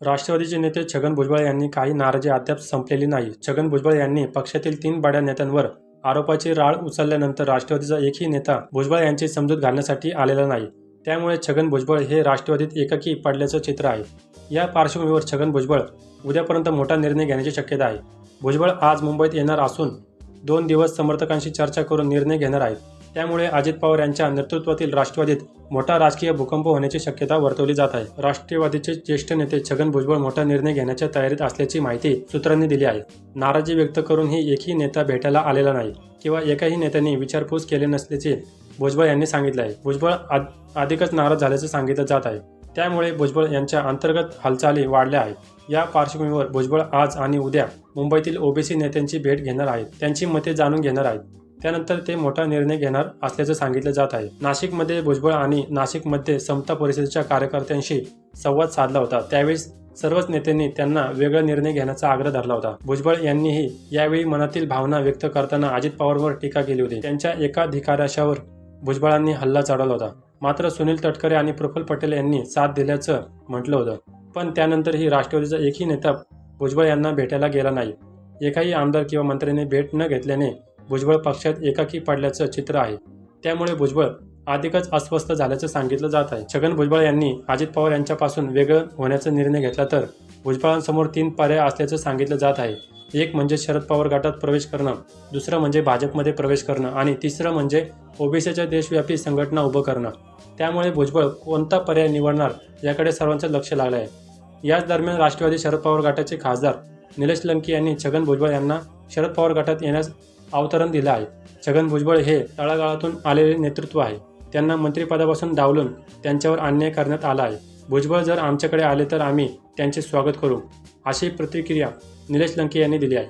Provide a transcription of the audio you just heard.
राष्ट्रवादीचे नेते छगन भुजबळ यांनी काही नाराजी अद्याप संपलेली नाही. छगन भुजबळ यांनी पक्षातील तीन बड्या नेत्यांवर आरोपाची राळ उचलल्यानंतर राष्ट्रवादीचा एकही नेता भुजबळ यांची समजूत घालण्यासाठी आलेला नाही. त्यामुळे छगन भुजबळ हे राष्ट्रवादीत एकाकी पडल्याचं चित्र आहे. या पार्श्वभूमीवर छगन भुजबळ उद्यापर्यंत मोठा निर्णय घेण्याची शक्यता आहे. भुजबळ आज मुंबईत येणार असून दोन दिवस समर्थकांशी चर्चा करून निर्णय घेणार आहेत. त्यामुळे अजित पवार यांच्या नेतृत्वातील राष्ट्रवादीत मोठा राजकीय भूकंप होण्याची शक्यता वर्तवली जात आहे. राष्ट्रवादीचे ज्येष्ठ नेते छगन भुजबळ मोठा निर्णय घेण्याच्या तयारीत असल्याची माहिती सूत्रांनी दिली आहे. नाराजी व्यक्त करूनही एकही नेता भेटायला आलेला नाही किंवा एकाही नेत्यांनी विचारपूस केले नसल्याचे भुजबळ यांनी सांगितले आहे. भुजबळ अधिकच नाराज झाल्याचं सांगितलं जात आहे. त्यामुळे भुजबळ यांच्या अंतर्गत हालचाली वाढल्या आहेत. या पार्श्वभूमीवर भुजबळ आज आणि उद्या मुंबईतील ओबीसी नेत्यांची भेट घेणार आहेत. त्यांची मते जाणून घेणार आहेत. त्यानंतर ते मोठा निर्णय घेणार असल्याचं सांगितलं जात आहे. नाशिकमध्ये भुजबळ आणि नाशिकमध्ये समता परिषदेच्या कार्यकर्त्यांशी संवाद साधला होता. त्यावेळेस सर्वच नेत्यांनी त्यांना वेगळा निर्णय घेण्याचा आग्रह धरला होता. भुजबळ यांनीही यावेळी मनातील भावना व्यक्त करताना अजित पवारवर टीका केली होती. त्यांच्या एकाधिकाराशावर भुजबळांनी हल्ला चढवला होता. मात्र सुनील तटकरे आणि प्रफुल्ल पटेल यांनी साथ दिल्याचं म्हटलं होतं. पण त्यानंतरही राष्ट्रवादीचा एकही नेता भुजबळ यांना भेटायला गेला नाही. एकाही आमदार किंवा मंत्र्याने भेट न घेतल्याने भुजबळ पक्षात एकाकी पडल्याचं चित्र आहे. त्यामुळे भुजबळ अधिकच अस्वस्थ झाल्याचं सांगितलं जात आहे. छगन भुजबळ यांनी अजित पवार यांच्यापासून वेगळं होण्याचा निर्णय घेतला तर भुजबळांसमोर तीन पर्याय असल्याचं सांगितलं जात आहे. एक म्हणजे शरद पवार गटात प्रवेश करणं दुसरं म्हणजे भाजपमध्ये प्रवेश करणं आणि तिसरं म्हणजे ओबीसीच्या देशव्यापी संघटना उभं करणं. त्यामुळे भुजबळ कोणता पर्याय निवडणार याकडे सर्वांचं लक्ष लागलं आहे याच दरम्यान राष्ट्रवादी शरद पवार गटाचे खासदार निलेश लंकी यांनी छगन भुजबळ यांना शरद पवार गटात येण्यास अवतरण दिलं आहे. छगन भुजबळ हे तळागाळातून आलेले नेतृत्व आहे. त्यांना मंत्रिपदापासून डावलून त्यांच्यावर अन्याय करण्यात आला आहे. भुजबळ जर आमच्याकडे आले तर आम्ही त्यांचे स्वागत करू अशी प्रतिक्रिया निलेश लंके यांनी दिली आहे.